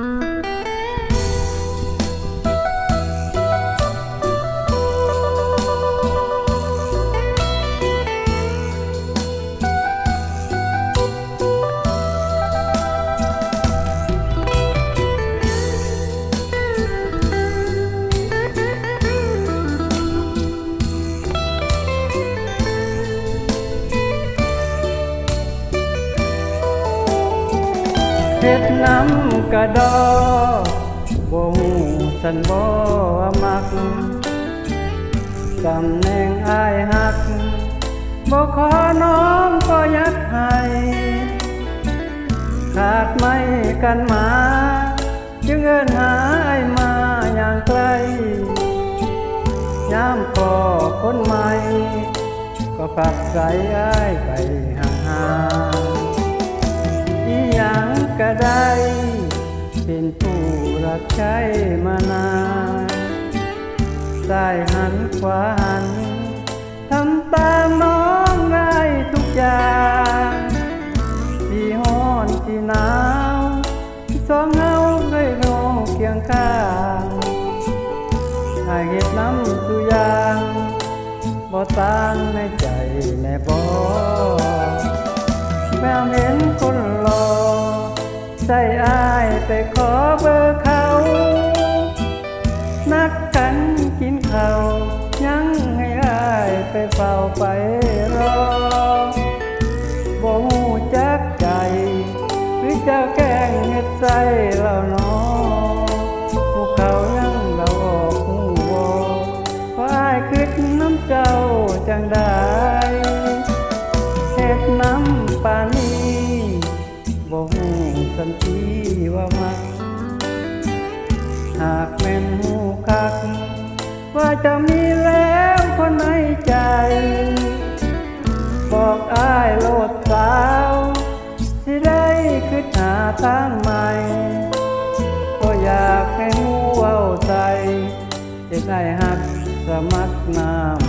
Mm-hmm. เฮ็ดน้ำกระดอบ่ฮู้สันบ่มักตำแหน่งอายหักบ่ขอน้องก็ยัดให้ขาดไม่กันมา จึงเอินหาไอ้มาอย่างไกลยามพอคนใหม่ ก็ผลักใสอ้ายไปหา ได้ เป็นผู้รักใช้มานานซ้ายหันขวาหันทำตามน้องได้ทุกอย่างที่ฮ้อนที่หนาวสองเงาเลยโนเคียงข้างหากเหตุน้ำสุยางบ่ต่างในใจแน่บ่แม่เห็นคนรอ ใส่อายไปขอเบอร์เขา นัดกันกินข้าวยังให้อายไปเฝ้าไปรอบ่หูจักใจ หรือเจ้าแกล้งเฮ็ดใจเราเนา บ่ฮู้สันทีว่ามักหากแม่นหูคัก ว่าจะมีแล้วคนในใจ บอกอ้ายโลดสาวสิได้คิดหาทางใหม่ก็อยากให้หูเว้าใจจะได้หักสมัครน้า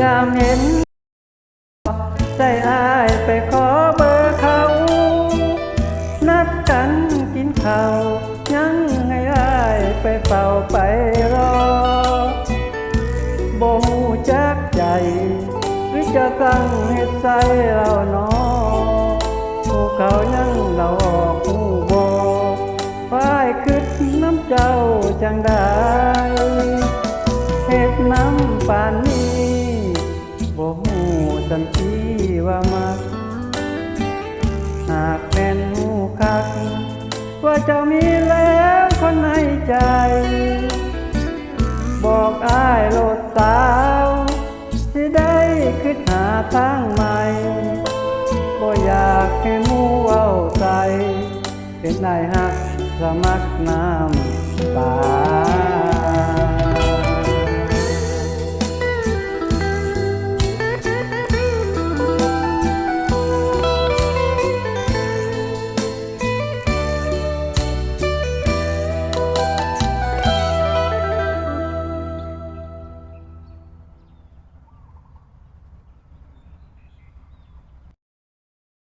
ยามเห็นใจอายไปขอเบอร์เขา นัดกันกินข้าวยังให้อายไปเฝ้าไปรอบ่ฮู้จักใจ หรือจะตั้งเหตุใจเราเนอผู้เขายังเราออกผู้บอกฝ่ายคิดน้ำเจ้าจังได้เฮ็ดน้ำปาน นทีว่ามัก หากแม่นหูคัก ว่าเจะมีแล้วคนในใจ บอกอ้ายโลดสาวสิได้คิดหาทางใหม่บ่อยากให้มูเว้าใจ เป็นนายฮักสมัครนา